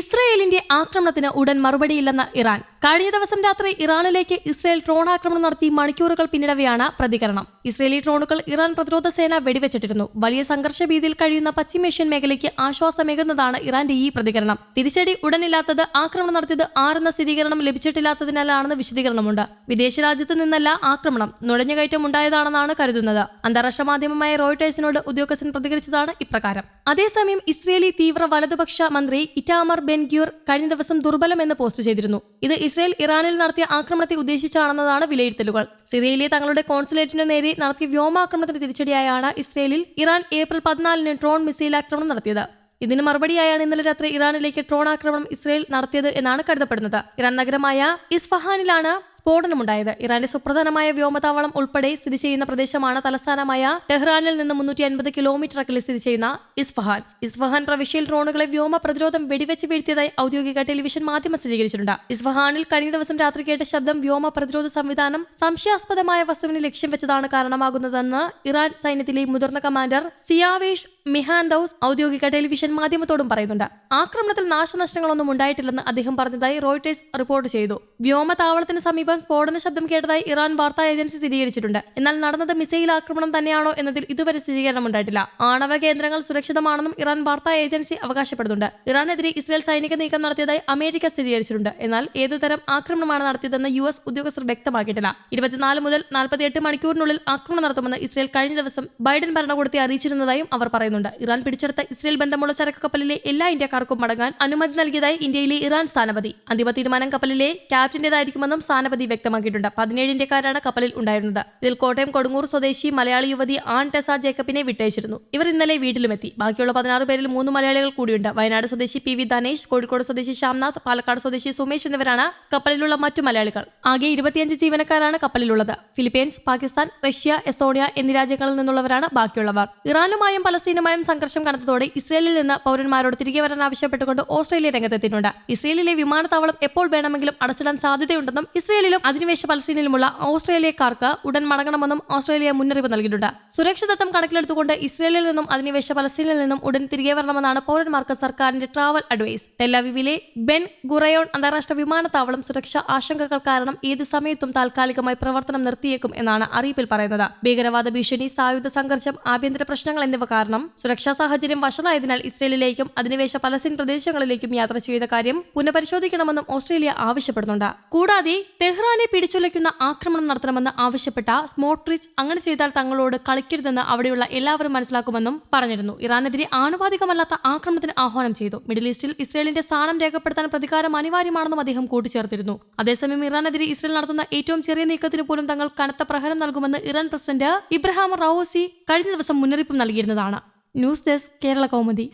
ഇസ്രയേലിന്റെ ആക്രമണത്തിന് ഉടൻ മറുപടിയില്ലെന്ന ഇറാൻ. കഴിഞ്ഞ ദിവസം രാത്രി ഇറാനിലേക്ക് ഇസ്രയേൽ ഡ്രോൺ ആക്രമണം നടത്തി മണിക്കൂറുകൾ പിന്നിടവെയാണ് പ്രതികരണം. ഇസ്രയേലി ഡ്രോണുകൾ ഇറാൻ പ്രതിരോധ സേന വെടിവെച്ചിട്ടിരുന്നു. വലിയ സംഘർഷ ഭീതിയിൽ കഴിയുന്ന പശ്ചിമേഷ്യൻ മേഖലയ്ക്ക് ആശ്വാസമേകുന്നതാണ് ഇറാന്റെ ഈ പ്രതികരണം. തിരിച്ചടി ഉടനില്ലാത്തത് ആക്രമണം നടത്തിയത് ആരെന്ന സ്ഥിരീകരണം ലഭിച്ചിട്ടില്ലാത്തതിനാലാണെന്ന് വിശദീകരണമുണ്ട്. വിദേശ രാജ്യത്ത് നിന്നല്ല ആക്രമണം. നുഴഞ്ഞുകയറ്റം ഉണ്ടായതാണെന്നാണ് കരുതുന്നത്. അന്താരാഷ്ട്ര മാധ്യമമായ റോയിട്ടേഴ്സിനോട് ഉദ്യോഗസ്ഥൻ പ്രതികരിച്ചതാണ് ഇപ്രകാരം. അതേസമയം ഇസ്രയേലി തീവ്ര വലതുപക്ഷ മന്ത്രി ഇറ്റാമർ ബെൻഗ്യൂർ കഴിഞ്ഞ ദിവസം ദുർബലമെന്ന് പോസ്റ്റ് ചെയ്തിരുന്നു. ഇത് ഇസ്രയേൽ ഇറാനിൽ നടത്തിയ ആക്രമണത്തെ ഉദ്ദേശിച്ചാണെന്നതാണ് വിലയിരുത്തലുകൾ. സിറിയയിലെ തങ്ങളുടെ കോൺസുലേറ്റിനു നേരെ നടത്തിയ വ്യോമാക്രമണത്തിന് തിരിച്ചടിയായാണ് ഇസ്രയേലിൽ ഇറാൻ ഏപ്രിൽ പതിനാലിന് ഡ്രോൺ മിസൈൽ ആക്രമണം നടത്തിയത്. ഇതിന് മറുപടിയായാണ് ഇന്നലെ രാത്രി ഇറാനിലേക്ക് ഡ്രോൺ ആക്രമണം ഇസ്രയേൽ നടത്തിയത് എന്നാണ് കരുതപ്പെടുന്നത്. ഇറാൻ നഗരമായ ഇസ്ഫഹാനിലാണ് സ്ഫോടനമുണ്ടായത്. ഇറാന്റെ സുപ്രധാനമായ വ്യോമതാവളം ഉൾപ്പെടെ സ്ഥിതി ചെയ്യുന്ന പ്രദേശമാണ് തലസ്ഥാനമായ ടെഹ്റാനിൽ നിന്ന് മുന്നൂറ്റി അൻപത് കിലോമീറ്റർ അകലെ സ്ഥിതി ചെയ്യുന്ന ഇസ്ഫഹാൻ. ഇസ്ഫഹാൻ പ്രവിശ്യയിൽ ഡ്രോണുകളെ വ്യോമ പ്രതിരോധം വെടിവെച്ച് വീഴ്ത്തിയതായി ഔദ്യോഗിക ടെലിവിഷൻ മാധ്യമം സ്ഥിരീകരിച്ചിട്ടുണ്ട്. ഇസ്ഫഹാനിൽ കഴിഞ്ഞ ദിവസം രാത്രി കേട്ട ശബ്ദം വ്യോമ പ്രതിരോധ സംവിധാനം സംശയാസ്പദമായ വസ്തുവിന് ലക്ഷ്യം വെച്ചതാണ് കാരണമാകുന്നതെന്ന് ഇറാൻ സൈന്യത്തിലെ മുതിർന്ന കമാൻഡർ സിയാവേഷ് മിഹാൻദൌസ് ഔദ്യോഗിക ടെലിവിഷൻ മാധ്യമത്തോടും പറയുന്നുണ്ട്. ആക്രമണത്തിൽ നാശനഷ്ടങ്ങളൊന്നും ഉണ്ടായിട്ടില്ലെന്ന് അദ്ദേഹം പറഞ്ഞതായി റോയിട്ടേഴ്സ് റിപ്പോർട്ട് ചെയ്തു. വ്യോമതാവളത്തിന് സമീപം സ്ഫോടന ശബ്ദം കേട്ടതായി ഇറാൻ വാർത്താ ഏജൻസി സ്ഥിരീകരിച്ചിട്ടുണ്ട്. എന്നാൽ നടന്നത് മിസൈൽ ആക്രമണം തന്നെയാണോ എന്നതിൽ ഇതുവരെ സ്ഥിരീകരണം ഉണ്ടായിട്ടില്ല. ആണവ കേന്ദ്രങ്ങൾ സുരക്ഷിതമാണെന്നും ഇറാൻ വാർത്താ ഏജൻസി അവകാശപ്പെടുന്നുണ്ട്. ഇറാനെതിരെ ഇസ്രായേൽ സൈനിക നീക്കം നടത്തിയതായി അമേരിക്ക സ്ഥിരീകരിച്ചിട്ടുണ്ട്. എന്നാൽ ഏതുതരം ആക്രമണമാണ് നടത്തിയതെന്ന് യു എസ് ഉദ്യോഗസ്ഥർ വ്യക്തമാക്കിയിട്ടില്ല. ഇരുപത്തിനാല് മുതൽ നാൽപ്പത്തിയെട്ട് മണിക്കൂറിനുള്ളിൽ ആക്രമണം നടത്തുമെന്ന് ഇസ്രായേൽ കഴിഞ്ഞ ദിവസം ബൈഡൻ ഭരണകൂടത്തെ അറിയിച്ചിരുന്നതായും അവർ പറയുന്നുണ്ട്. ഇറാൻ പിടിച്ചെടുത്ത ഇസ്രായേൽ ബന്ധമുള്ള ചരക്ക് കപ്പലിലെ എല്ലാ ഇന്ത്യക്കാർക്കും മടങ്ങാൻ അനുമതി നൽകിയതായി ഇന്ത്യയിലെ ഇറാൻ സ്ഥാനപതി. അന്തിമ തീരുമാനം കപ്പലിലെ ക്യാപ്റ്റന്റേതായിരിക്കുമെന്നും സ്ഥാനപതി വ്യക്തമാക്കിയിട്ടുണ്ട്. പതിനേഴ് ഇന്ത്യക്കാരാണ് കപ്പലിൽ ഉണ്ടായിരുന്നത്. ഇതിൽ കോട്ടയം കൊടുങ്ങൂർ സ്വദേശി മലയാളി യുവതി ആൺ ടെസ ജേക്കബിനെ വിട്ടയച്ചിരുന്നു. ഇവർ ഇന്നലെ വീട്ടിലുമെത്തി. ബാക്കിയുള്ള പതിനാറ് പേരിൽ മൂന്ന് മലയാളികൾ കൂടിയുണ്ട്. വയനാട് സ്വദേശി പി വി ധനേഷ് കോഴിക്കോട് സ്വദേശി ശ്യാംനാഥ് പാലക്കാട് സ്വദേശി സുമേഷ് എന്നിവരാണ് കപ്പലിലുള്ള മറ്റു മലയാളികൾ. ആകെ ഇരുപത്തിയഞ്ച് ജീവനക്കാരാണ് കപ്പലിലുള്ളത്. ഫിലിപ്പീൻസ് പാകിസ്ഥാൻ റഷ്യ എസ്തോണിയ എന്നീ രാജ്യങ്ങളിൽ നിന്നുള്ളവരാണ് ബാക്കിയുള്ളവർ. ഇറാനുമായും പലസ്തീനുമായും സംഘർഷം കനത്തതോടെ ഇസ്രയേലിൽ നിന്ന് പൗരന്മാരോട് തിരികെ വരാൻ ആവശ്യപ്പെട്ടുകൊണ്ട് ഓസ്ട്രേലിയ രംഗത്തെത്തിയിട്ടുണ്ട്. ഇസ്രയേലിലെ വിമാനത്താവളം എപ്പോൾ വേണമെങ്കിലും അടച്ചിടാൻ സാധ്യതയുണ്ടെന്നും ഇസ്രയേലിലും അധിനിവേശ പലസ്തീനിലുമുള്ള ഓസ്ട്രേലിയക്കാർക്ക് ഉടൻ മടങ്ങണമെന്നും ഓസ്ട്രേലിയ മുന്നറിയിപ്പ് നൽകിയിട്ടുണ്ട്. സുരക്ഷിതത്വം കണക്കിലെടുത്തുകൊണ്ട് ഇസ്രയേലിൽ നിന്നും അധിനിവേശ പലസ്തീനിൽ നിന്നും ഉടൻ തിരികെ വരണമെന്നാണ് പൗരന്മാർക്ക് സർക്കാരിന്റെ ട്രാവൽ അഡ്വൈസ് ടെല്ലവിവിലെ ബെൻ ഗുറയോൺ അന്താരാഷ്ട്ര വിമാനത്താവളം സുരക്ഷാ ആശങ്കകൾ കാരണം ഏത് സമയത്തും താൽക്കാലികമായി പ്രവർത്തനം നിർത്തിയേക്കും എന്നാണ് അറിയിപ്പിൽ പറയുന്നത്. ഭീകരവാദ ഭീഷണി സായുധ സംഘർഷം ആഭ്യന്തര പ്രശ്നങ്ങൾ എന്നിവ കാരണം സുരക്ഷാ സാഹചര്യം വഷളായതിനാൽ ഇസ്രയേലിലേക്കും അധിനിവേശ പലസ്തീൻ പ്രദേശങ്ങളിലേക്കും യാത്ര ചെയ്ത കാര്യം പുനഃപരിശോധിക്കണമെന്നും ഓസ്ട്രേലിയ ആവശ്യപ്പെടുന്നുണ്ട്. കൂടാതെ തെഹ്റാനെ പിടിച്ചുലയ്ക്കുന്ന ആക്രമണം നടത്തണമെന്ന് ആവശ്യപ്പെട്ട സ്മോട്രിച്ച് അങ്ങനെ ചെയ്താൽ തങ്ങളോട് കളിക്കരുതെന്ന് അവിടെയുള്ള എല്ലാവരും മനസ്സിലാക്കുമെന്നും പറഞ്ഞിരുന്നു. ഇറാനെതിരെ ആനുപാതികമല്ലാത്ത ആക്രമണത്തിന് ആഹ്വാനം ചെയ്തു. മിഡിൽ ഈസ്റ്റിൽ ഇസ്രയേലിന്റെ സ്ഥാനം രേഖപ്പെടുത്താൻ പ്രതികാരം അനിവാര്യമാണെന്നും അദ്ദേഹം കൂട്ടിച്ചേർത്തിരുന്നു. അതേസമയം ഇറാനെതിരെ ഇസ്രയേൽ നടത്തുന്ന ഏറ്റവും ചെറിയ നീക്കത്തിന് പോലും തങ്ങൾ കനത്ത പ്രഹരം നൽകുമെന്ന് ഇറാൻ പ്രസിഡന്റ് ഇബ്രഹാം റൌസി കഴിഞ്ഞ ദിവസം മുന്നറിയിപ്പ് നൽകിയിരുന്നതാണ്. News desk Kerala Kaumudi.